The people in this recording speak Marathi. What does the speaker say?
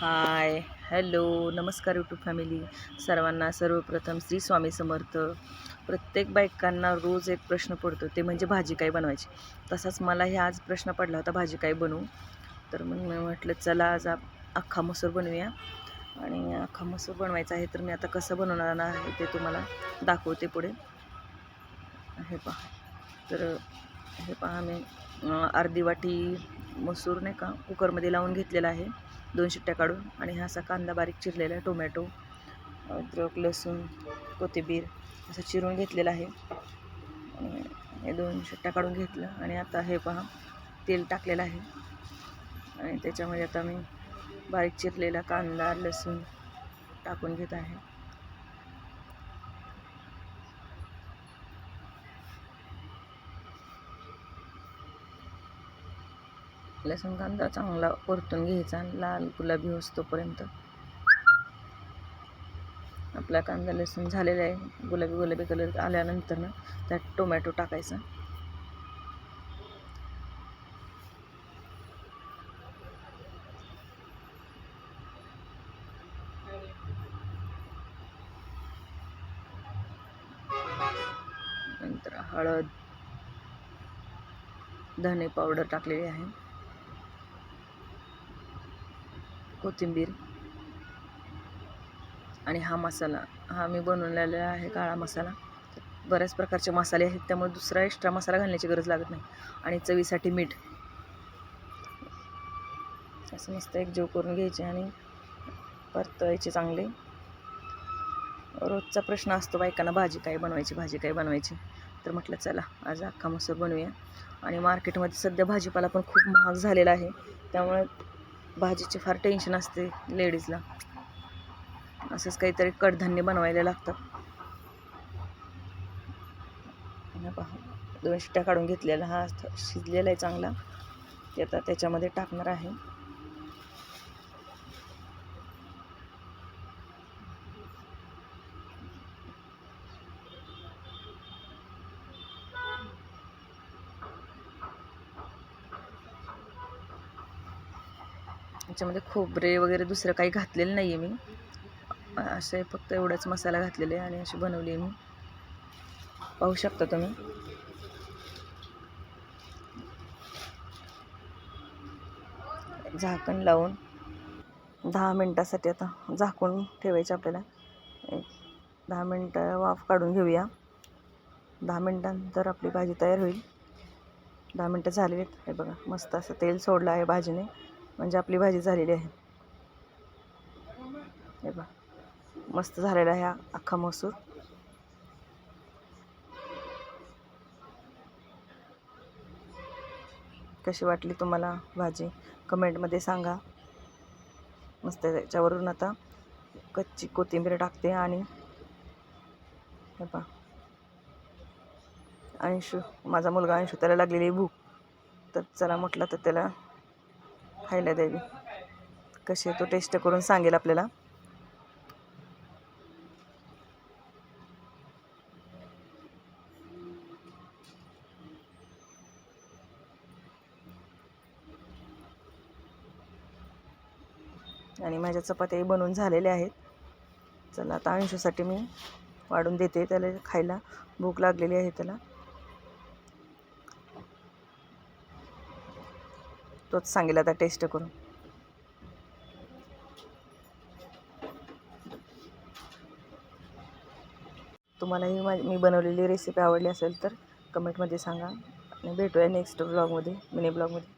हाय हॅलो नमस्कार यूट्यूब फॅमिली सर्वांना सर्वप्रथम श्री स्वामी समर्थ. प्रत्येक बायकांना रोज एक प्रश्न पडतो ते म्हणजे भाजी काय बनवायची? तसाच मला हे आज प्रश्न पडला होता भाजी काय बनवू? तर मग मी म्हटलं चला आज आप अख्खा मसूर बनवूया. आणि अख्खा मसूर बनवायचा आहे तर मी आता कसं बनवणार आहे ते तुम्हाला दाखवते पुढे. हे पहा. तर हे पहा मी अर्धी वाटी मसूर नाही का कुकरमध्ये लावून घेतलेला आहे. दोन शिट्ट्या काढून आणि हा असा कांदा बारीक चिरलेला टोमॅटो अद्रक लसूण कोथिंबीर असं चिरून घेतलेलं आहे. हे दोन शिट्ट्या काढून घेतलं आणि आता हे पहा तेल टाकलेलं आहे. आणि त्याच्यामध्ये आता मी बारीक चिरलेला कांदा लसूण टाकून घेत आहे. लसूण कांदा चांगला परतून घ्यायचा लाल गुलाबी होतोपर्यंत आपला कांदा लसूण झालेला आहे. गुलाबी गुलाबी कलर आल्यानंतर ना त्यात टोमॅटो टाकायचा. नंतर हळद धने पावडर टाकलेली आहे. कोथिंबीर. आणि हा मसाला हा मी बनवलेला आहे काळा मसाला. बऱ्याच प्रकारचे मसाले आहेत त्यामुळे दुसरा एक्स्ट्रा मसाला घालण्याची गरज लागत नाही. आणि चवीसाठी मीठ. असं मस्त एक जेव करून घ्यायचे आणि परतवायचे चांगले. रोजचा प्रश्न असतो बायकांना भाजी काय बनवायची भाजी काय बनवायची. तर म्हटलं चला आज अख्खा मसूर बनवूया. आणि मार्केटमध्ये सध्या भाजीपाला पण खूप महाग झालेला आहे. त्यामुळे भाजीचे फार टेन्शन असते लेडीजला असंच काहीतरी कडधान्य बनवायला लागतं. पहा दोन शिट्ट्या काढून घेतलेला हा शिजलेला आहे चांगला. ते आता त्याच्यामध्ये टाकणार आहे. याच्यामध्ये खोबरे वगैरे दुसरं काही घातलेलं नाही आहे मी. असे फक्त एवढाच मसाला घातलेले आहे आणि अशी बनवली आहे मी. पाहू शकता तुम्ही. झाकण लावून दहा मिनटासाठी आता झाकून ठेवायचे आपल्याला. एक दहा मिनटं वाफ काढून घेऊया. दहा मिनटानंतर आपली भाजी तयार होईल. दहा मिनटं झालेली आहेत. हे बघा मस्त असं तेल सोडलं आहे भाजीने. म्हणजे आपली भाजी झालेली आहे. हे बघा. मस्त झालेला आहे अख्खा मसूर. कशी वाटली तुम्हाला भाजी? कमेंटमध्ये सांगा. मस्त त्याच्यावरून आता कच्ची कोथिंबीर टाकते आणि हे पहा. अंशू माझा मुलगा अंशू त्याला लागलेली आहे भूक. तर चला म्हटलं तर त्याला खायला द्यावी. कशी आहे तो टेस्ट करून सांगेल आपल्याला. आणि माझ्या चपात्याही बनवून झालेल्या आहेत. चला आता अंशूसाठी मी वाढून देते त्याला खायला. भूक लागलेली आहे त्याला. तोच सांगेल आता टेस्ट करून. तुम्हाला ही माझी मी बनवलेली रेसिपी आवडली असेल तर कमेंटमध्ये सांगा. आणि भेटूया नेक्स्ट ब्लॉगमध्ये मिनी ब्लॉगमध्ये